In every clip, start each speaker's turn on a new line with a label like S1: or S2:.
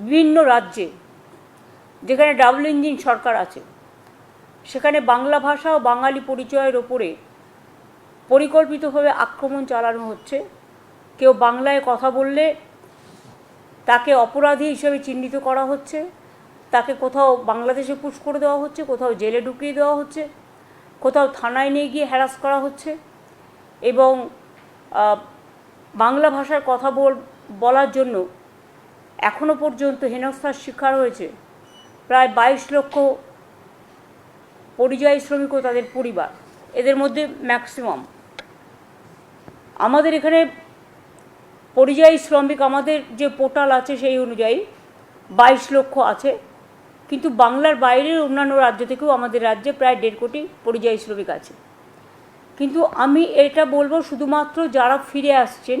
S1: বিভিন্ন রাজ্যে, যেখানে ডাবল ইঞ্জিন সরকার আছে, সেখানে বাংলা ভাষা ও বাঙালি পরিচয়ের ওপরে পরিকল্পিতভাবে আক্রমণ চালানো হচ্ছে। কেউ বাংলায় কথা বললে তাকে অপরাধী হিসেবে চিহ্নিত করা হচ্ছে, তাকে কোথাও বাংলাদেশে পুশ করে দেওয়া হচ্ছে, কোথাও জেলে ঢুকিয়ে দেওয়া হচ্ছে, কোথাও থানায় নিয়ে গিয়ে হ্যারাস করা হচ্ছে এবং বাংলা ভাষার কথা বল, বলার জন্য এখনও পর্যন্ত হেনস্থার শিকার হয়েছে। প্রায় বাইশ লক্ষ পরিযায়ী শ্রমিক ও তাদের পরিবার। এদের মধ্যে ম্যাক্সিমাম আমাদের এখানে পরিযায়ী শ্রমিক আমাদের যে পোর্টাল আছে সেই অনুযায়ী বাইশ লক্ষ আছে। কিন্তু বাংলার বাইরের অন্যান্য রাজ্য থেকেও আমাদের রাজ্যে প্রায় দেড় কোটি পরিযায়ী শ্রমিক আছে। কিন্তু আমি এটা বলব শুধুমাত্র যারা ফিরে আসছেন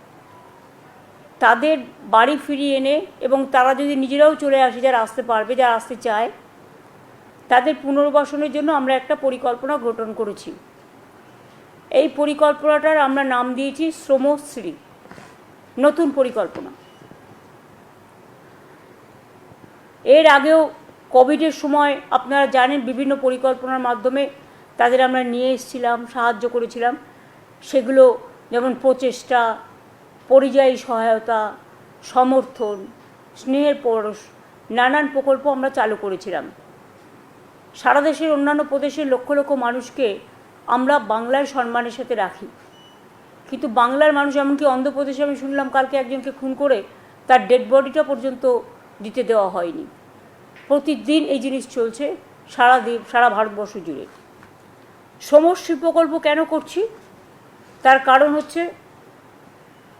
S1: তাদের বাড়ি ফিরিয়ে এনে এবং তারা যদি নিজেরাও চলে আসে, যারা আসতে পারবে, যারা আসতে চায়, তাদের পুনর্বাসনের জন্য আমরা একটা পরিকল্পনা গঠন করেছি। এই পরিকল্পনাটার আমরা নাম দিয়েছি শ্রমশ্রী। নতুন পরিকল্পনা। এর আগেও কোভিডের সময় আপনারা জানেন বিভিন্ন পরিকল্পনার মাধ্যমে তাদের আমরা নিয়ে এসেছিলাম, সাহায্য করেছিলাম। সেগুলো যেমন প্রচেষ্টা পরিযায়ী সহায়তা, সমর্থন, স্নেহের পরশ, নানান প্রকল্প আমরা চালু করেছিলাম। সারা দেশের অন্যান্য প্রদেশের লক্ষ লক্ষ মানুষকে আমরা বাংলার সম্মানের সাথে রাখি। কিন্তু বাংলার মানুষ এমনকি অন্ধ্রপ্রদেশে আমি শুনলাম কালকে একজনকে খুন করে তার ডেড বডিটা পর্যন্ত দিতে দেওয়া হয়নি। প্রতিদিন এই জিনিস চলছে সারা দ্বীপ সারা ভারতবর্ষ জুড়ে। সমশ্রী প্রকল্প কেন করছি? তার কারণ হচ্ছে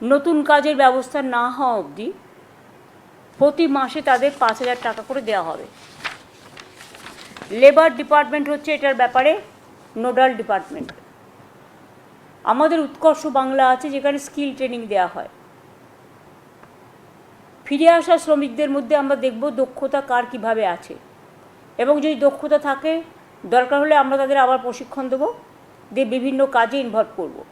S1: নতুন কাজের ব্যবস্থা না হওয়া অবধি প্রতি মাসে তাদের পাঁচ হাজার টাকা করে দেওয়া হবে। লেবার ডিপার্টমেন্ট হচ্ছে এটার ব্যাপারে নোডাল ডিপার্টমেন্ট আমাদের উৎকর্ষ বাংলা আছে যেখানে স্কিল ট্রেনিং দেওয়া হয়। ফিরে আসা শ্রমিকদের মধ্যে আমরা দেখব দক্ষতা কার কীভাবে আছে। এবং যদি দক্ষতা থাকে, দরকার হলে আমরা তাদের আবার প্রশিক্ষণ দেবো, দিয়ে বিভিন্ন কাজে ইনভলভ করব।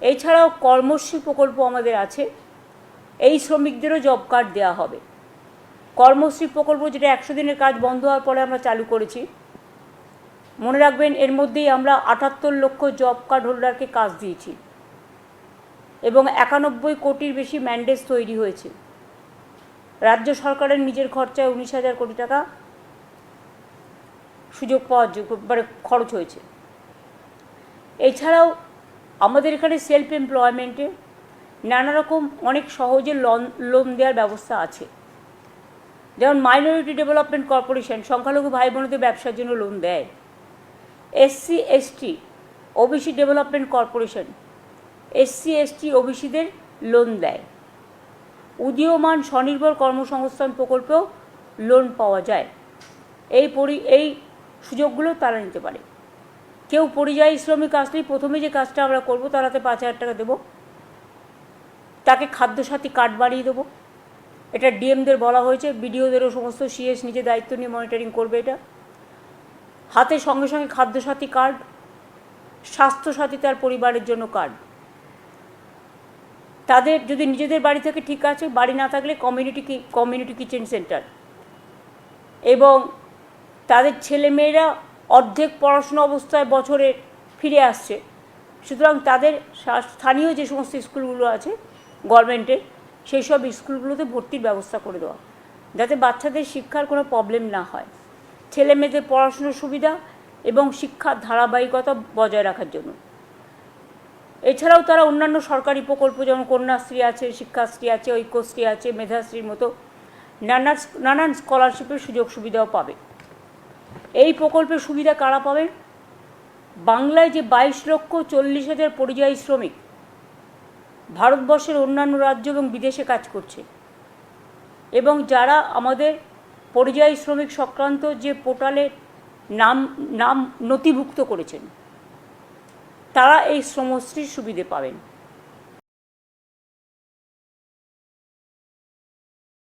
S1: এছাড়াও কর্মশ্রী প্রকল্প আমাদের আছে। এই শ্রমিকদেরও জব কার্ড দেওয়া হবে। কর্মশ্রী প্রকল্প যেটা একশো দিনের কাজ বন্ধ হওয়ার পরে আমরা চালু করেছি। মনে রাখবেন এর মধ্যেই আমরা আটাত্তর লক্ষ জব কার্ড হোল্ডারকে কাজ দিয়েছি। এবং একানব্বই কোটির বেশি ম্যান্ডেজ তৈরি হয়েছে। রাজ্য সরকারের নিজের খরচায় উনিশ হাজার কোটি টাকা সুযোগ পাওয়ার মানে খরচ হয়েছে। এছাড়াও আমাদের এখানে সেলফ এমপ্লয়মেন্টে নানা রকম অনেক সহজে লোন লোন দেওয়ার ব্যবস্থা আছে। যেমন মাইনরিটি ডেভেলপমেন্ট কর্পোরেশন সংখ্যালঘু ভাই বোনদের ব্যবসার জন্য লোন দেয়। SC ST OBC development corporation SC ST ওবিসিদের loan দেয়। উদীয়মান স্বনির্ভর কর্মসংস্থান প্রকল্পেও লোন পাওয়া যায়। এই পরি, এই সুযোগগুলো তারা নিতে পারে। কেউ পরিযায়ী শ্রমিক আসলেই প্রথমে যে কাজটা আমরা করব তারাতে পাঁচ হাজার টাকা দেবো। তাকে খাদ্যসাথী কার্ড বাড়িয়ে দেবো। এটা ডিএমদের বলা হয়েছে বিডিওদেরও সমস্ত সিএস নিজে দায়িত্ব নিয়ে মনিটরিং করবে এটা। হাতে সঙ্গে সঙ্গে খাদ্যসাথী কার্ড স্বাস্থ্যসাথী তার পরিবারের জন্য কার্ড তাদের যদি নিজেদের বাড়ি থেকে ঠিক আছে, বাড়ি না থাকলে কমিউনিটি কমিউনিটি কিচেন সেন্টার এবং তাদের ছেলেমেয়েরা অর্ধেক পড়াশোনা অবস্থায় বছরে ফিরে আসছে। সুতরাং তাদের স্থানীয় যে সমস্ত স্কুলগুলো আছে গভর্নমেন্টের সেই সব স্কুলগুলোতে ভর্তির ব্যবস্থা করে দেওয়া, যাতে বাচ্চাদের শিক্ষার কোনো প্রবলেম না হয়। ছেলে মেয়েদের পড়াশুনোর সুবিধা এবং শিক্ষার ধারাবাহিকতা বজায় রাখার জন্য। এছাড়াও তারা অন্যান্য সরকারি প্রকল্প, যেমন কন্যাশ্রী আছে, শিক্ষাশ্রী আছে, ঐক্যশ্রী আছে, মেধাশ্রীর মতো নানা নানান স্কলারশিপের সুযোগ সুবিধাও পাবে। এই প্রকল্পের সুবিধা কারা পাবেন বাংলায় যে বাইশ লক্ষ চল্লিশ হাজার পরিযায়ী শ্রমিক ভারতবর্ষের অন্যান্য রাজ্য এবং বিদেশে কাজ করছে এবং যারা আমাদের পরিযায়ী শ্রমিক সংক্রান্ত যে পোর্টালে নাম নাম নথিভুক্ত করেছেন, তারা এই শ্রমশ্রীর সুবিধে পাবেন।